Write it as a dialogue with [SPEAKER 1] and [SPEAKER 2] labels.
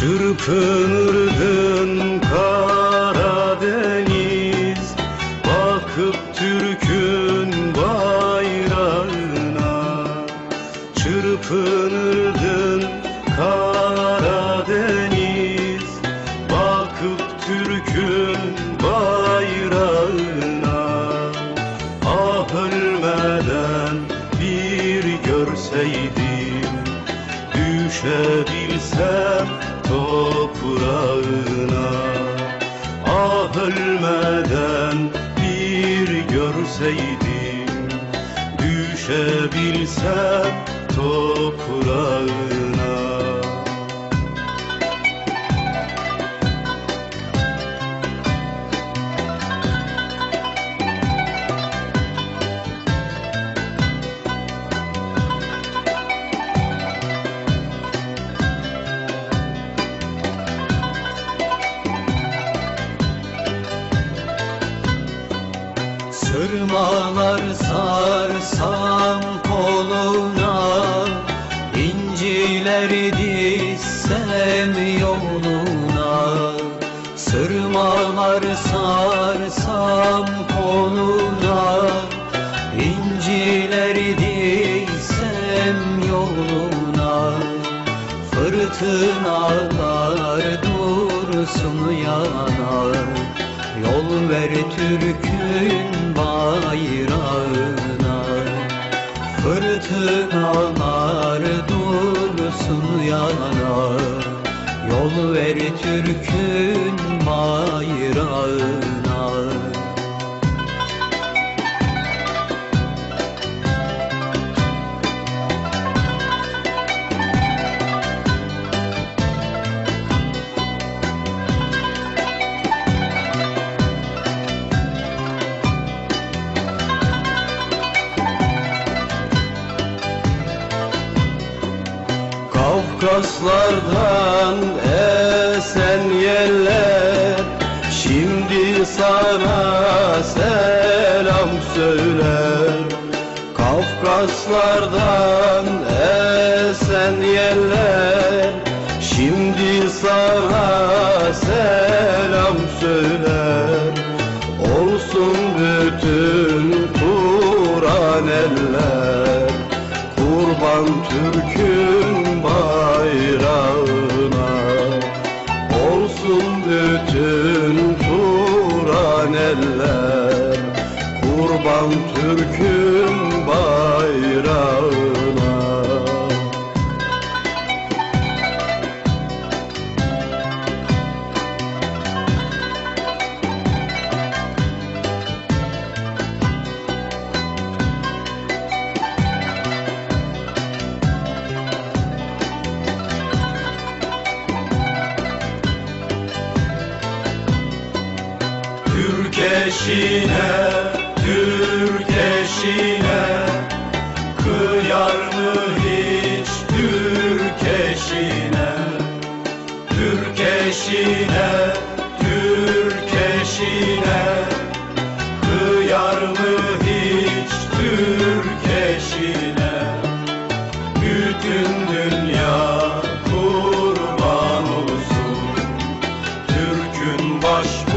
[SPEAKER 1] Çırpınırdın Karadeniz Bakıp Türk'ün bayrağına. Çırpınırdın Karadeniz Bakıp Türk'ün bayrağına. Ah ölmeden bir görseydim Düşebilsem toprağına Ah ölmeden bir görseydim Düşebilsem toprağına
[SPEAKER 2] Sırmalar sarsam koluna İncileri dizsem yoluna. Sırmalar sarsam koluna İncileri dizsem yoluna. Fırtınalar dursun yanar ver Türk'ün bayrağına. Fırtınalar dursun yanar Yol ver Türk'ün bayrağına
[SPEAKER 1] Kafkaslardan esen yeller Şimdi sana selam söyler. Kafkaslardan esen yeller Şimdi sana selam söyler. Olsun bütün Turan eller. Kurban Türk'ün Kurban Türk'ün bayrağına. Türk eşine, Türk Kıyar mı hiç Türk eşine Türk Kıyar mı hiç Türk Bütün dünya kurban Türk'ün baş